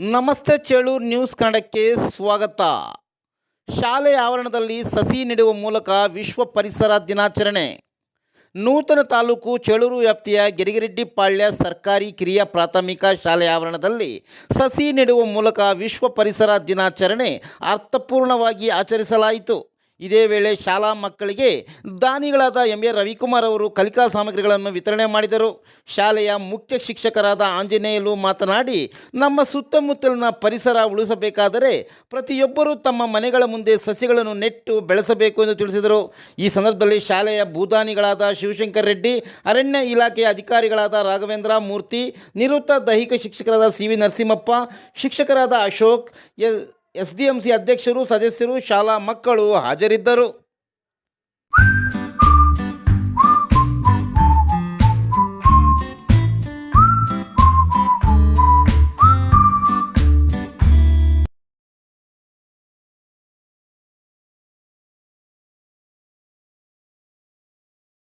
ನಮಸ್ತೆ ಚೇಳೂರು ನ್ಯೂಸ್ ಕನ್ನಡಕ್ಕೆ ಸ್ವಾಗತ. ಶಾಲೆ ಆವರಣದಲ್ಲಿ ಸಸಿ ನೆಡುವ ಮೂಲಕ ವಿಶ್ವ ಪರಿಸರ ದಿನಾಚರಣೆ. ನೂತನ ತಾಲೂಕು ಚೇಳೂರು ವ್ಯಾಪ್ತಿಯ ಗಿರಿಗಿರೆಡ್ಡಿಪಾಳ್ಯ ಸರ್ಕಾರಿ ಕಿರಿಯ ಪ್ರಾಥಮಿಕ ಶಾಲೆ ಆವರಣದಲ್ಲಿ ಸಸಿ ನೆಡುವ ಮೂಲಕ ವಿಶ್ವ ಪರಿಸರ ದಿನಾಚರಣೆ ಅರ್ಥಪೂರ್ಣವಾಗಿ ಆಚರಿಸಲಾಯಿತು. ಇದೇ ವೇಳೆ ಶಾಲಾ ಮಕ್ಕಳಿಗೆ ದಾನಿಗಳಾದ ಎಂ ಎ ರವಿಕುಮಾರ್ ಅವರು ಕಲಿಕಾ ಸಾಮಗ್ರಿಗಳನ್ನು ವಿತರಣೆ ಮಾಡಿದರು. ಶಾಲೆಯ ಮುಖ್ಯ ಶಿಕ್ಷಕರಾದ ಆಂಜನೇಯಲು ಮಾತನಾಡಿ, ನಮ್ಮ ಸುತ್ತಮುತ್ತಲಿನ ಪರಿಸರ ಉಳಿಸಬೇಕಾದರೆ ಪ್ರತಿಯೊಬ್ಬರೂ ತಮ್ಮ ಮನೆಗಳ ಮುಂದೆ ಸಸಿಗಳನ್ನು ನೆಟ್ಟು ಬೆಳೆಸಬೇಕು ಎಂದು ತಿಳಿಸಿದರು. ಈ ಸಂದರ್ಭದಲ್ಲಿ ಶಾಲೆಯ ಭೂದಾನಿಗಳಾದ ಶಿವಶಂಕರ್ ರೆಡ್ಡಿ, ಅರಣ್ಯ ಇಲಾಖೆಯ ಅಧಿಕಾರಿಗಳಾದ ರಾಘವೇಂದ್ರ ಮೂರ್ತಿ, ನಿವೃತ್ತ ದೈಹಿಕ ಶಿಕ್ಷಕರಾದ ಸಿ ವಿ ನರಸಿಂಹಪ್ಪ, ಶಿಕ್ಷಕರಾದ ಅಶೋಕ್ ಎಸ್ ಅಧ್ಯಕ್ಷರು ಸದಸ್ಯರು ಶಾಲಾ ಮಕ್ಕಳು ಹಾಜರಿದ್ದರು.